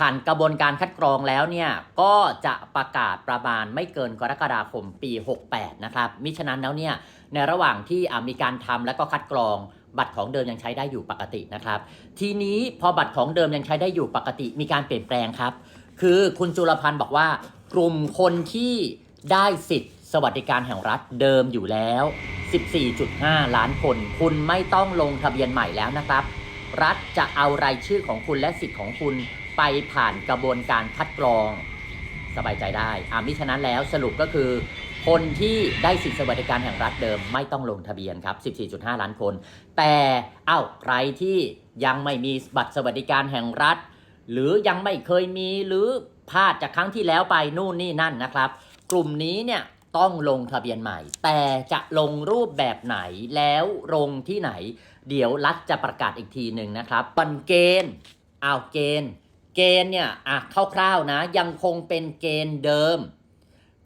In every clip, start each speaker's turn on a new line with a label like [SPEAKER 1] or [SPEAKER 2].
[SPEAKER 1] ผ่านกระบวนการคัดกรองแล้วเนี่ยก็จะประกาศประมาณไม่เกินกรกฎาคมปี 68 นะครับมิฉะนั้นแล้วเนี่ยในระหว่างที่มีการทำและก็คัดกรองบัตรของเดิมยังใช้ได้อยู่ปกตินะครับ ทีนี้พอบัตรของเดิมยังใช้ได้อยู่ปกติ มีการเปลี่ยนแปลงครับ คือคุณจุลพันธ์บอกว่ากลุ่มคนที่ได้สิทธิ์ สวัสดิการแห่งรัฐเดิมอยู่แล้ว 14.5 ล้านคน คุณไม่ต้องลงทะเบียนใหม่แล้วนะครับ รัฐจะเอารายชื่อของคุณและสิทธิ์ของคุณ ไปผ่านกระบวนการคัดกรองสบายใจได้อามิฉะนั้นแล้วสรุปก็คือ คนที่ได้สิทธิสวัสดิการแห่งรัฐเดิมไม่ต้องลงทะเบียนครับ 14.5 ล้านคน แต่เอ้าใครที่ยังไม่มีบัตรสวัสดิการแห่งรัฐ หรือยังไม่เคยมีหรือพลาดจากครั้งที่แล้วไปนู่นนี่นั่นนะครับ กลุ่มนี้เนี่ยต้องลงทะเบียนใหม่ แต่จะลงรูปแบบไหนแล้วลงที่ไหน เดี๋ยวรัฐจะประกาศอีกทีหนึ่งนะครับปันเกณฑ์อ้าเกณฑ์ เกณฑ์เนี่ยอะคร่าวๆนะ ยังคงเป็นเกณฑ์เดิม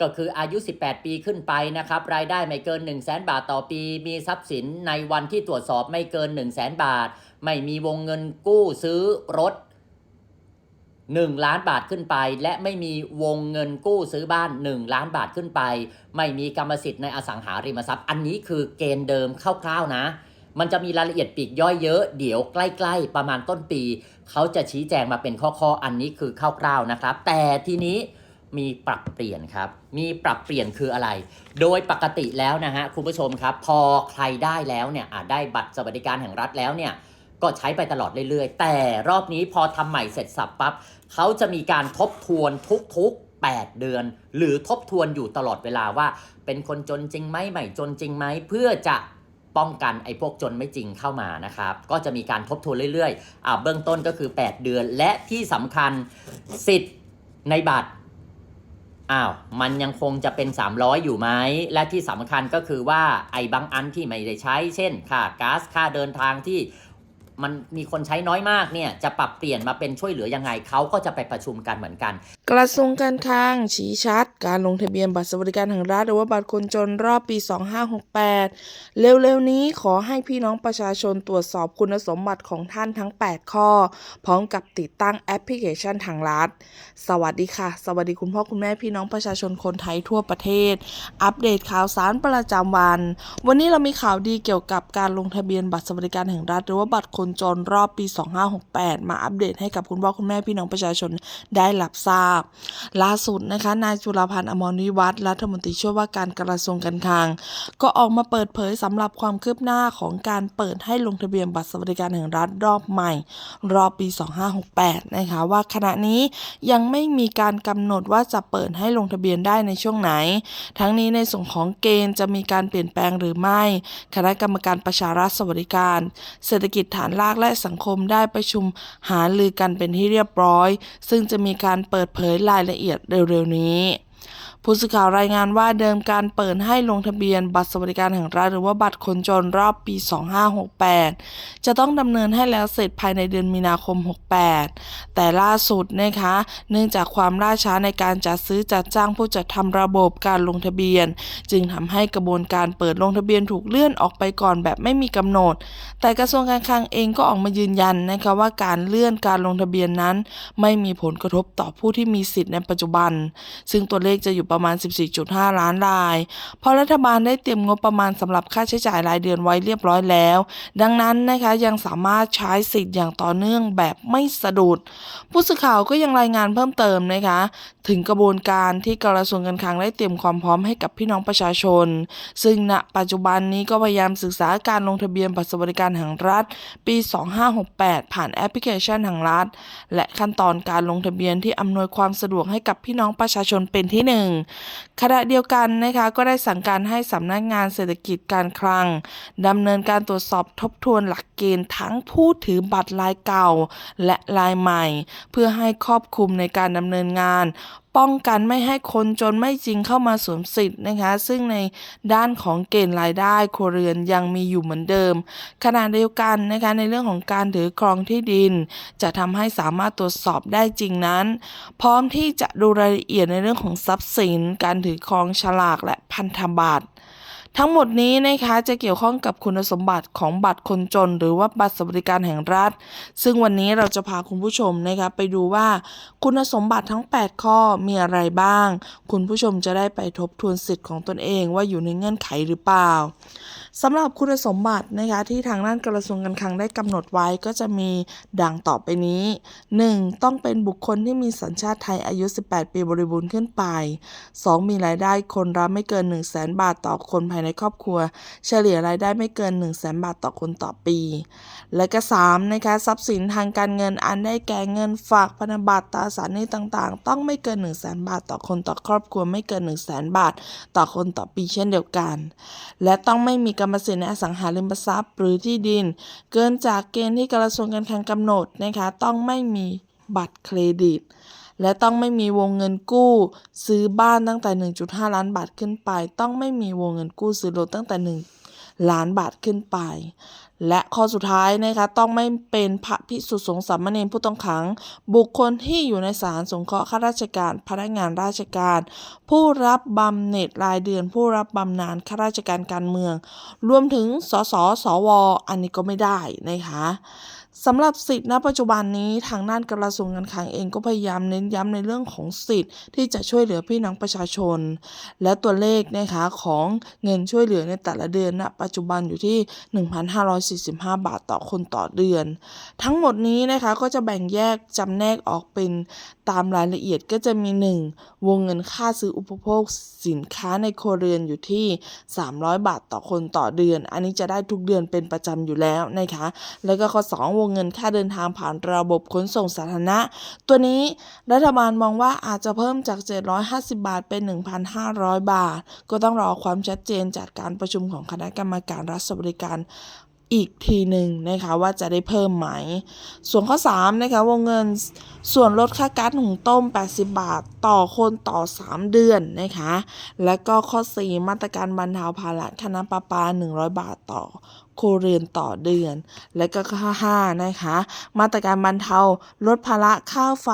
[SPEAKER 1] ก็คืออายุ 18 ปีขึ้นไปนะครับ รายได้ไม่เกิน 1 0 0 0 0แบาทต่อปี มีทรัพย์สินในวันที่ตรวจสอบไม่เกิน 1 0 0 0 0แบาท ไม่มีวงเงินกู้ซื้อรถ 1 ล้านบาทขึ้นไป และไม่มีวงเงินกู้ซื้อบ้าน 1 ล้านบาทขึ้นไป ไม่มีกรรมสิทธิ์ในอสังหาริมทรัพย์ อันนี้คือเกณฑ์เดิมคร่าวๆนะ มันจะมีรายละเอียดปีกย่อยเยอะ เดี๋ยวใกล้ๆ ประมาณต้นปี เขาจะชี้แจงมาเป็นข้อๆ อันนี้คือคร่าวๆนะครับ แต่ทีนี้มีปรับเปลี่ยนครับ มีปรับเปลี่ยนคืออะไร โดยปกติแล้วนะฮะคุณผู้ชมครับ พอใครได้แล้วเนี่ยอะได้บัตรสวัสดิการแห่งรัฐแล้วเนี่ยก็ใช้ไปตลอดเรื่อยๆ แต่รอบนี้พอทำใหม่เสร็จสับปั๊บเขาจะมีการทบทวนทุกๆ8 เดือน หรือทบทวนอยู่ตลอดเวลาว่า เป็นคนจนจริงไหมไม่จนจริงไหมเพื่อจะ ป้องกันไอ้พวกจนไม่จริงเข้ามานะครับ ก็จะมีการทบทวนเรื่อยๆอ่าเบื้องต้นก็คือ 8 เดือน และที่สำคัญสิทธิ์ในบัตรอ้าวมันยังคงจะเป็น 300 อยู่ไหม และที่สำคัญก็คือว่าไอ้บางอันที่ไม่ได้ใช้ เช่น ค่าก๊าซค่าเดินทางที่ มันมีคนใช้น้อยมากเนี่ยจะปรับเปลี่ยนมาเป็นช่วยเหลือยังไงเขาก็จะไปประชุมกันเหมือนกัน
[SPEAKER 2] กระทรวงการคลังชี้ชัด การลงทะเบียนบัตรสวัสดิการแห่งรัฐหรือว่าบัตรคนจนรอบปี 2568 เร็วๆนี้ขอให้พี่น้องประชาชนตรวจสอบคุณสมบัติของท่านทั้ง 8 ข้อ พร้อมกับติดตั้งแอปพลิเคชันทางรัฐ สวัสดีค่ะ สวัสดีคุณพ่อคุณแม่พี่น้องประชาชนคนไทยทั่วประเทศ อัปเดตข่าวสารประจำวัน วันนี้เรามีข่าวดีเกี่ยวกับการลงทะเบียนบัตรสวัสดิการแห่งรัฐหรือว่าบัตรคนจนรอบปี 2568 มาอัปเดตให้กับคุณพ่อคุณแม่พี่น้องประชาชนได้รับทราบ ล่าสุดนะคะ นายจุลพันธ์อมรวิวัฒน์รัฐมนตรีช่วยว่าการกระทรวงการคลัง ก็ออกมาเปิดเผยสำหรับความคืบหน้าของการเปิดให้ลงทะเบียนบัตรสวัสดิการแห่งรัฐรอบใหม่ รอบปี 2568 นะคะว่าขณะนี้ยังไม่มีการกำหนดว่าจะเปิดให้ลงทะเบียนได้ในช่วงไหน ทั้งนี้ในส่วนของเกณฑ์จะมีการเปลี่ยนแปลงหรือไม่ คณะกรรมการประชารัฐสวัสดิการ เศรษฐกิจฐานรากและสังคมได้ประชุมหารือกันเป็นที่เรียบร้อย ซึ่งจะมีการเปิดเผยรายละเอียดเร็วๆนี้ ผู้สื่อข่าวรายงานว่าเดิมการเปิดให้ลงทะเบียนบัตรสวัสดิการแห่งรัฐหรือว่าบัตรคนจนรอบปี 2568 จะต้องดำเนินให้แล้วเสร็จภายในเดือนมีนาคม 68 แต่ล่าสุดนะคะ เนื่องจากความล่าช้าในการจัดซื้อจัดจ้างผู้จัดทำระบบการลงทะเบียน จึงทำให้กระบวนการเปิดลงทะเบียนถูกเลื่อนออกไปก่อนแบบไม่มีกำหนด แต่กระทรวงการคลังเองก็ออกมายืนยันนะคะว่าการเลื่อนการลงทะเบียนนั้น ไม่มีผลกระทบต่อผู้ที่มีสิทธิ์ในปัจจุบัน ซึ่งตัวเลขจะอยู่ประมาณ 14.5 ล้านราย เพราะรัฐบาลได้เตรียมงบประมาณสำหรับค่าใช้จ่ายรายเดือนไว้เรียบร้อยแล้ว ดังนั้นนะคะยังสามารถใช้สิทธิ์อย่างต่อเนื่องแบบไม่สะดุด ผู้สื่อข่าวก็ยังรายงานเพิ่มเติมนะคะ ถึงกระบวนการที่กระทรวงการคลังได้เตรียมความพร้อมให้กับพี่น้องประชาชน ซึ่งณปัจจุบันนี้ก็พยายามศึกษาการลงทะเบียนบัตรสวัสดิการแห่งรัฐ ปี 2568 ผ่านแอปพลิเคชันแห่งรัฐ และขั้นตอนการลงทะเบียนที่อำนวยความสะดวกให้กับพี่น้องประชาชนเป็นที่หนึ่งขณะเดียวกันนะคะก็ได้สั่งการให้สำนักงานเศรษฐกิจการคลังดำเนินการตรวจสอบทบทวนหลักเกณฑ์ทั้งผู้ถือบัตรลายเก่า และลายใหม่ เพื่อให้ครอบคลุมในการดำเนินงานป้องกันไม่ให้คนจนไม่จริงเข้ามาสวมสิทธิ์นะคะ ซึ่งในด้านของเกณฑ์รายได้ครัวเรือนยังมีอยู่เหมือนเดิม ขณะเดียวกันนะคะในเรื่องของการถือครองที่ดิน จะทำให้สามารถตรวจสอบได้จริงนั้น พร้อมที่จะดูรายละเอียดในเรื่องของทรัพย์สิน การถือครองฉลากและพันธบัตร ทั้งหมดนี้นะคะจะเกี่ยวข้องกับคุณสมบัติของบัตรคนจน หรือว่าบัตรสวัสดิการแห่งรัฐ ซึ่งวันนี้เราจะพาคุณผู้ชมนะคะไปดูว่าคุณสมบัติทั้ง 8 ข้อมีอะไรบ้าง คุณผู้ชมจะได้ไปทบทวนสิทธิ์ของตนเองว่าอยู่ในเงื่อนไขหรือเปล่าสำหรับคุณสมบัตินะคะที่ทางด้านกระทรวงการคลังได้กำหนดไว้ก็จะมีดังต่อไปนี้ 1. ต้องเป็นบุคคลที่มีสัญชาติไทยอายุ 18 ปีบริบูรณ์ขึ้นไป 2. มีรายได้คนละไม่เกิน 1 0 0 0 0แบาทต่อคนภายในครอบครัว เฉลี่ยรายได้ไม่เกิน 1 0 0 0 0แบาทต่อคนต่อปี และก็3นะคะทรัพย์สินทางการเงินอันได้แก่เงินฝากพันธบัตรตราสารหนี้ต่างๆ ต้องไม่เกิน 1 0 0 0 0แบาทต่อคนต่อครอบครัวไม่เกิน 1 0 0 0 0แบาทต่อคนต่อปีเช่นเดียวกัน และต้องไม่มีกรรมสิทธิ์ในอสังหาริมทรัพย์ หรือที่ดิน เกินจากเกณฑ์ที่กระทรวงการคลังกำหนดนะคะต้องไม่มีบัตรเครดิต และต้องไม่มีวงเงินกู้ ซื้อบ้านตั้งแต่ 1.5 ล้านบาทขึ้นไป ต้องไม่มีวงเงินกู้ซื้อรถตั้งแต่ 1 ล้านบาทขึ้นไป และข้อสุดท้ายนะคะต้องไม่เป็นพระภิกษุสงฆ์สามเณรผู้ต้องขัง บุคคลที่อยู่ในศาลสงเคราะห์ข้าราชการ พนักงานราชการ ผู้รับบำเหน็จรายเดือน ผู้รับบำนาญข้าราชการการเมือง รวมถึงสสสว อันนี้ก็ไม่ได้นะคะ สำหรับสิทธิ์ณปัจจุบันนี้ทางด้านกระทรวงการคลังเองก็พยายามเน้นย้ำในเรื่องของสิทธิ์ที่จะช่วยเหลือพี่น้องประชาชน และตัวเลขนะคะของเงินช่วยเหลือในแต่ละเดือนณปัจจุบันอยู่ที่ 1,545 บาทต่อคนต่อเดือน ทั้งหมดนี้นะคะก็จะแบ่งแยกจำแนกออกเป็นตามรายละเอียดก็จะมี 1. วงเงินค่าซื้ออุปโภคสินค้าในครัวเรือนอยู่ที่ 300 บาทต่อคนต่อเดือน อันนี้จะได้ทุกเดือนเป็นประจำอยู่แล้วนะคะแล้วก็ข้อ 2 วงเงินค่าเดินทางผ่านระบบขนส่งสาธารณะ ตัวนี้รัฐบาลมองว่าอาจจะเพิ่มจาก 750 บาทเป็น 1,500 บาท ก็ต้องรอความชัดเจนจากการประชุมของคณะกรรมการรัฐสวัสดิการอีกทีหนึ่งนะคะว่าจะได้เพิ่มไหม ส่วนข้อ3นะคะวงเงินส่วนลดค่าก๊าซหุงต้ม 80 บาทต่อคนต่อ 3 เดือนนะคะ และก็ข้อ 4 มาตรการบรรเทาภาระค่าน้ำประปา 100 บาทต่อ ครัวเรือนต่อเดือน และก็ข้อ5นะคะ มาตรการบรรเทาลดภาระค่าไฟ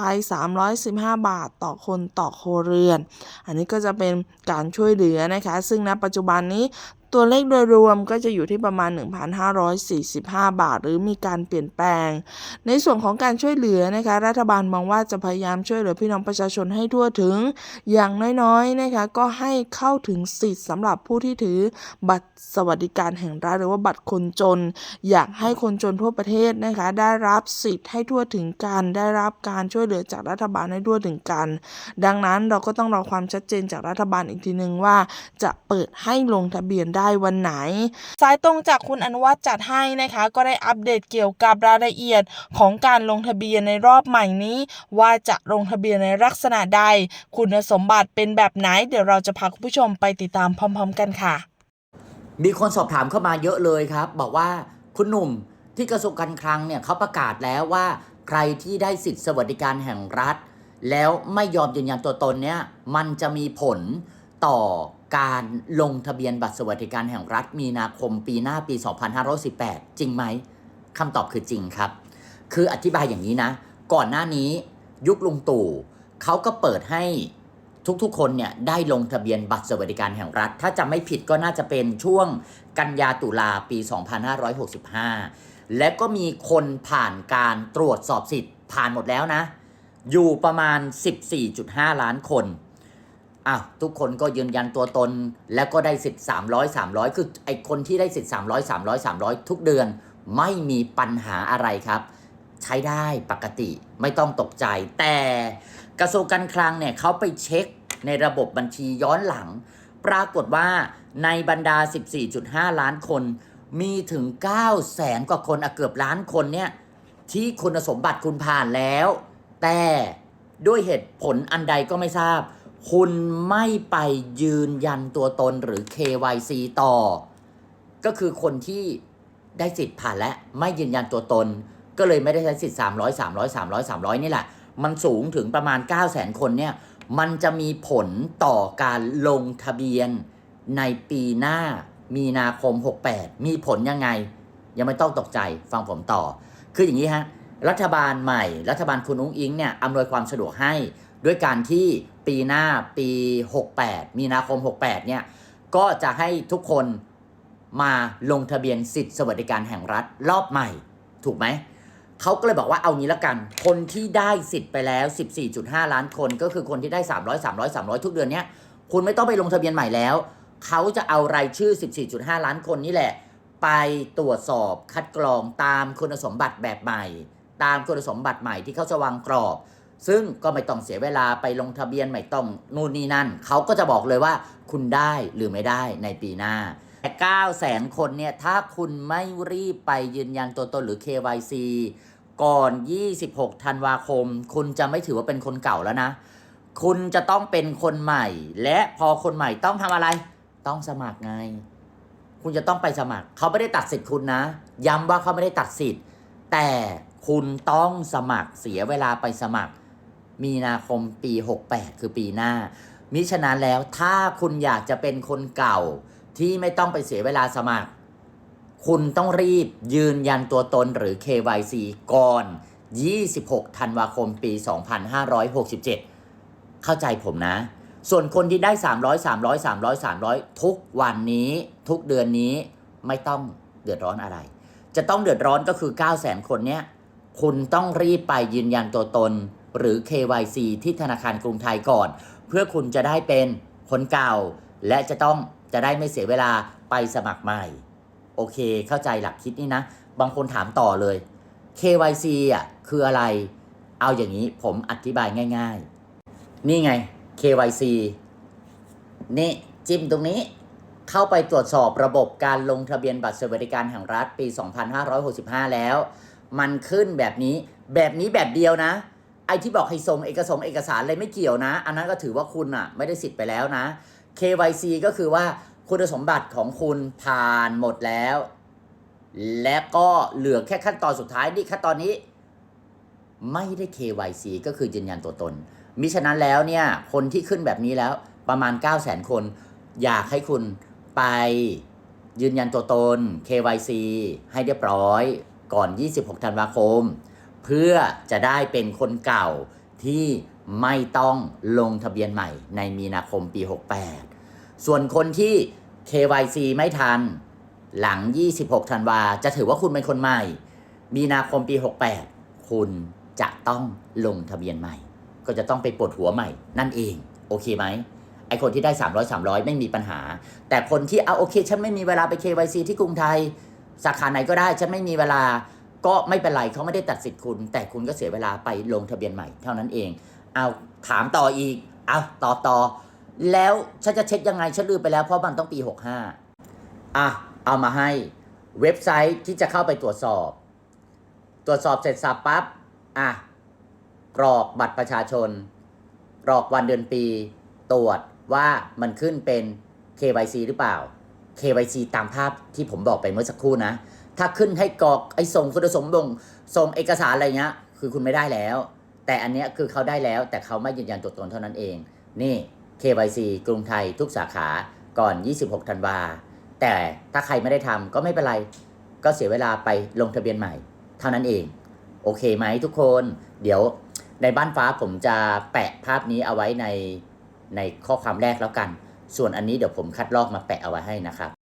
[SPEAKER 2] 315 บาทต่อคนต่อครัวเรือน อันนี้ก็จะเป็นการช่วยเหลือนะคะ ซึ่งณปัจจุบันนี้ ตัวเลขโดยรวมก็จะอยู่ที่ประมาณ 1,545 บาท หรือมีการเปลี่ยนแปลง ในส่วนของการช่วยเหลือนะคะ รัฐบาลมองว่าจะพยายามช่วยเหลือพี่น้องประชาชนให้ทั่วถึง อย่างน้อยๆนะคะก็ให้เข้าถึงสิทธิ์สำหรับผู้ที่ถือบัตรสวัสดิการแห่งรัฐหรือว่าบัตรคนจน อยากให้คนจนทั่วประเทศนะคะ ได้รับสิทธิ์ให้ทั่วถึงกันได้รับการช่วยเหลือจากรัฐบาลให้ทั่วถึงกัน ดังนั้นเราก็ต้องรอความชัดเจนจากรัฐบาลอีกทีหนึ่งว่า จะเปิดให้ลงทะเบียนได้วันไหน สายตรงจากคุณอนุวัฒน์จัดให้นะคะ ก็ได้อัปเดตเกี่ยวกับรายละเอียดของการลงทะเบียนในรอบใหม่นี้ ว่าจะลงทะเบียนในลักษณะใด คุณสมบัติเป็นแบบไหน เดี๋ยวเราจะพาคุณผู้ชมไปติดตามพร้อม ๆ กันค่ะ
[SPEAKER 1] มีคนสอบถามเข้ามาเยอะเลยครับ บอกว่าคุณหนุ่มที่กระทรวงการคลังเนี่ยเขาประกาศแล้วว่าใครที่ได้สิทธิสวัสดิการแห่งรัฐ แล้วไม่ยอมยืนยันตัวตนเนี่ยมันจะมีผลต่อ การลงทะเบียนบัตรสวัสดิการแห่งรัฐมีนาคมปีหน้าปี 2518 จริงไหมคำตอบคือจริงครับ คืออธิบายอย่างนี้นะ ก่อนหน้านี้ยุคลุงตู่เขาก็เปิดให้ทุกๆ คนเนี่ยได้ลงทะเบียนบัตรสวัสดิการแห่งรัฐ ถ้าจำไม่ผิดก็น่าจะเป็นช่วงกันยาตุลาปี 2565 และก็มีคนผ่านการตรวจสอบสิทธิ์ผ่านหมดแล้วนะ อยู่ประมาณ 14.5 ล้านคน อ้าวทุกคนก็ยืนยันตัวตน แล้วก็ได้สิทธิ์300 300 คือไอคนที่ได้สิทธิ์300 300 300 ทุกเดือนไม่มีปัญหาอะไรครับ ใช้ได้ปกติไม่ต้องตกใจ แต่กระทรวงการคลังเนี่ยเขาไปเช็คในระบบบัญชีย้อนหลัง ปรากฏว่าในบรรดา 14.5 ล้านคน มีถึง 9 แสนกว่าคนเกือบล้านคนเนี่ยที่คุณสมบัติคุณผ่านแล้ว แต่ด้วยเหตุผลอันใดก็ไม่ทราบ คุณไม่ไปยืนยันตัวตนหรือ KYC ต่อ ก็คือคนที่ได้สิทธิ์ผ่านและไม่ยืนยันตัวตน ก็เลยไม่ได้ใช้สิทธิ์ 300 300 300 300 นี่แหละ มันสูงถึงประมาณ 9 0 0 0 0 0 คนเนี่ย มันจะมีผลต่อการลงทะเบียนในปีหน้ามีนาคม 68 มีผลยังไง ยังไม่ต้องตกใจฟังผมต่อ คืออย่างนี้ฮะ รัฐบาลใหม่ รัฐบาลคุณอุ้งอิงเนี่ยอำนวยความสะดวกให้ ด้วยการที่ปีหน้าปี 68 มีนาคม 68 เนี่ย ก็จะให้ทุกคนมาลงทะเบียนสิทธิสวัสดิการแห่งรัฐรอบใหม่ ถูกไหม เขาก็เลยบอกว่าเอางี้ละกัน คนที่ได้สิทธิ์ไปแล้ว 14.5 ล้านคน ก็คือคนที่ได้ 300 300 300 ทุกเดือนเนี้ย คุณไม่ต้องไปลงทะเบียนใหม่แล้ว เขาจะเอารายชื่อ 14.5 ล้านคนนี่แหละ ไปตรวจสอบคัดกรองตามคุณสมบัติแบบใหม่ ตามคุณสมบัติใหม่ที่เขาจะวางกรอบ ซึ่งก็ไม่ต้องเสียเวลาไปลงทะเบียนไม่ต้องนู่นนี่นั่น เขาก็จะบอกเลยว่าคุณได้หรือไม่ได้ในปีหน้าแต่9แสนคนเนี่ย ถ้าคุณไม่รีบไปยืนยันตัวตนหรือ KYC ก่อน 26 ธันวาคม คุณจะไม่ถือว่าเป็นคนเก่าแล้วนะ คุณจะต้องเป็นคนใหม่ และพอคนใหม่ต้องทำอะไร ต้องสมัครไง คุณจะต้องไปสมัคร เขาไม่ได้ตัดสิทธิ์คุณนะ ย้ำว่าเขาไม่ได้ตัดสิทธิ์ แต่คุณต้องสมัครเสียเวลาไปสมัคร มีนาคมปี 68 คือปีหน้า มิฉะนั้นแล้วถ้าคุณอยากจะเป็นคนเก่าที่ไม่ต้องไปเสียเวลาสมัคร คุณต้องรีบยืนยันตัวตนหรือ KYC ก่อน 26 ธันวาคมปี 2567 เข้าใจผมนะ ส่วนคนที่ได้ 300 300 300 300 ทุกวันนี้ทุกเดือนนี้ไม่ต้องเดือดร้อนอะไร จะต้องเดือดร้อนก็คือ 9 0 0 0 0 0 คนเนี้ย คุณต้องรีบไปยืนยันตัวตน หรือ KYC ที่ธนาคารกรุงไทยก่อน เพื่อคุณจะได้เป็นคนเก่า และจะต้องจะได้ไม่เสียเวลาไปสมัครใหม่ โอเคเข้าใจหลักคิดนี่นะ บางคนถามต่อเลย KYC อะคืออะไร เอาอย่างนี้ผมอธิบายง่าย ๆ นี่ไง KYC นี่จิ้มตรงนี้เข้าไปตรวจสอบระบบการลงทะเบียนบัตรสวัสดิการแห่งรัฐปี 2565 แล้ว มันขึ้นแบบนี้แบบนี้แบบเดียวนะ ไอ้ที่บอกให้ส่งเอกสงเอกสารอะไรไม่เกี่ยวนะ อันนั้นก็ถือว่าคุณอะไม่ได้สิทธิ์ไปแล้วนะ KYC ก็คือว่าคุณสมบัติของคุณผ่านหมดแล้ว และก็เหลือแค่ขั้นตอนสุดท้ายนี่ขั้นตอนนี้ ไม่ได้ KYC ก็คือยืนยันตัวตน มิฉะนั้นแล้วเนี่ย คนที่ขึ้นแบบนี้แล้วประมาณ 9 0 0 0 0 0 คน อยากให้คุณไปยืนยันตัวตน KYC ให้เรียบร้อยก่อน 26 ธันวาคม เพื่อจะได้เป็นคนเก่าที่ไม่ต้องลงทะเบียนใหม่ในมีนาคมปี 68 ส่วนคนที่ KYC ไม่ทัน หลัง 26 ธันวา จะถือว่าคุณเป็นคนใหม่ มีนาคมปี 68 คุณจะต้องลงทะเบียนใหม่ ก็จะต้องไปปวดหัวใหม่ นั่นเอง โอเคไหมไอคนที่ได้ 300 300 ไม่มีปัญหา แต่คนที่เอาโอเค ฉันไม่มีเวลาไป KYC ที่กรุงไทย สาขาไหนก็ได้ ฉันไม่มีเวลา ก็ไม่เป็นไรเขาไม่ได้ตัดสิทธิ์คุณ แต่คุณก็เสียเวลาไปลงทะเบียนใหม่เท่านั้นเอง เอาถามต่ออีก เอาต่อต่อแล้วฉันจะเช็คยังไงฉันลืมไปแล้วเพราะมันต้องปี 65 อะ เอามาให้เว็บไซต์ที่จะเข้าไปตรวจสอบ ตรวจสอบเสร็จสับปั๊บอะกรอกบัตรประชาชนกรอกวันเดือนปี ตรวจว่ามันขึ้นเป็น KYC หรือเปล่า KYC ตามภาพที่ผมบอกไปเมื่อสักครู่นะ ถ้าขึ้นให้กรอกไอ้ส่งคุณสมบัติส่งเอกสารอะไรเงี้ย คือคุณไม่ได้แล้ว แต่อันเนี้ยคือเขาได้แล้ว แต่เขาไม่ยืนยันตัวตนเท่านั้นเอง นี่ KYC กรุงไทยทุกสาขาก่อน 26 ธันวา แต่ถ้าใครไม่ได้ทำก็ไม่เป็นไร ก็เสียเวลาไปลงทะเบียนใหม่ เท่านั้นเอง โอเคไหมทุกคน เดี๋ยวในบ้านฟ้าผมจะแปะภาพนี้เอาไว้ในในข้อความแรกแล้วกัน ส่วนอันนี้เดี๋ยวผมคัดลอกมาแปะเอาไว้ให้นะครับ